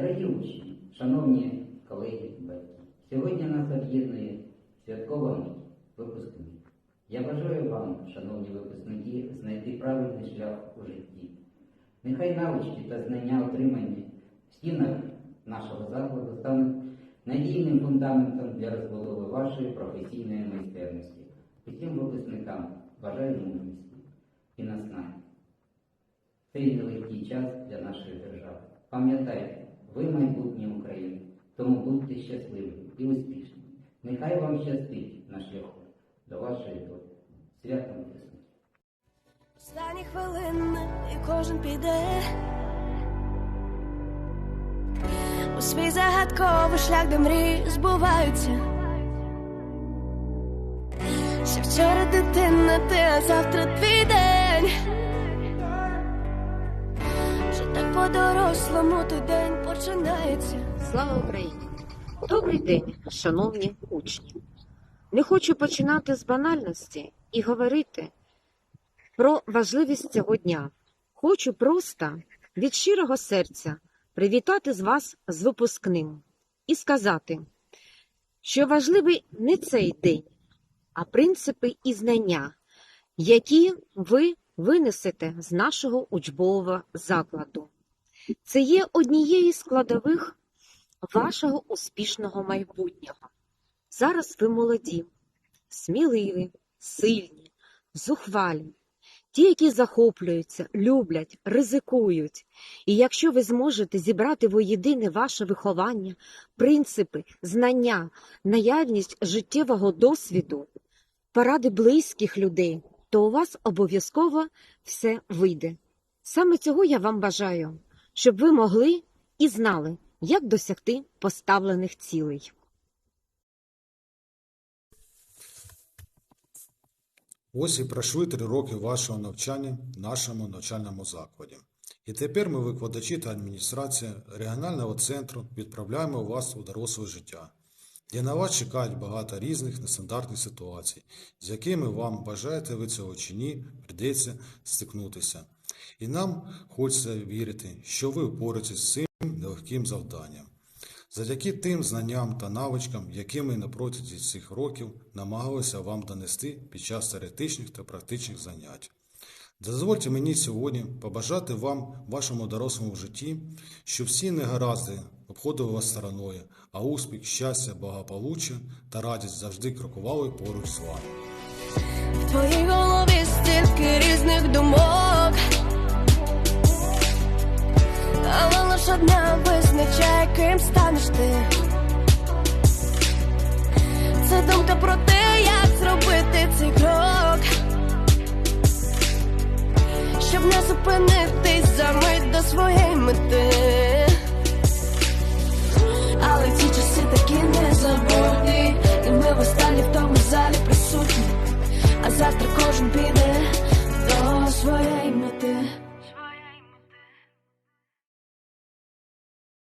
Дорогі учні, шановні колеги батьки, сьогодні нас об'єднує святкова мить випускник. Я бажаю вам, шановні випускники, знайти правильний шлях у житті. Нехай навички та знання, отримані в стінах нашого закладу, стануть надійним фундаментом для розбудови вашої професійної майстерності. Усім випускникам бажаю мудрості і наснаги. Цей нелегкий час для нашої держави. Пам'ятайте, ви майбутнє України, тому будьте щасливі і успішні. Нехай вам щастить на шляху до вашої долі. Святом випускників! Останні хвилини і кожен піде у свій загадковий шлях, де мрії збуваються. Ще вчора дитина, ти, а завтра твій день. Вже так по-дорослому день починається. Слава Україні! Добрий день, шановні учні! Не хочу починати з банальності і говорити про важливість цього дня. Хочу просто від щирого серця привітати з вас з випускним і сказати, що важливий не цей день, а принципи і знання, які ви винесете з нашого учбового закладу. Це є однією з складових вашого успішного майбутнього. Зараз ви молоді, сміливі, сильні, зухвалі, ті, які захоплюються, люблять, ризикують. І якщо ви зможете зібрати воєдине ваше виховання, принципи, знання, наявність життєвого досвіду, поради близьких людей, то у вас обов'язково все вийде. Саме цього я вам бажаю, щоб ви могли і знали, як досягти поставлених цілей. Ось і пройшли три роки вашого навчання в нашому навчальному закладі. І тепер ми, викладачі та адміністрація регіонального центру, відправляємо вас у доросле життя, де на вас чекають багато різних нестандартних ситуацій, з якими вам бажаєте ви цього чи ні, прийдеться стикнутися. І нам хочеться вірити, що ви впораєтесь з цим нелегким завданням. Завдяки тим знанням та навичкам, які ми на протязі цих років намагалися вам донести під час теоретичних та практичних занять. Дозвольте мені сьогодні побажати вам вашому дорослому житті, щоб всі негаразди обходили вас стороною, а успіх, щастя, благополуччя та радість завжди крокували поруч з вами. В твоїй голові стільки різних думок, ким станеш ти. Це думка про те, як зробити цей крок, щоб не зупинитись за мить до своєї мети. Але ті часи такі незабутні, і ми в останній в тому залі присутні, а завтра кожен піде.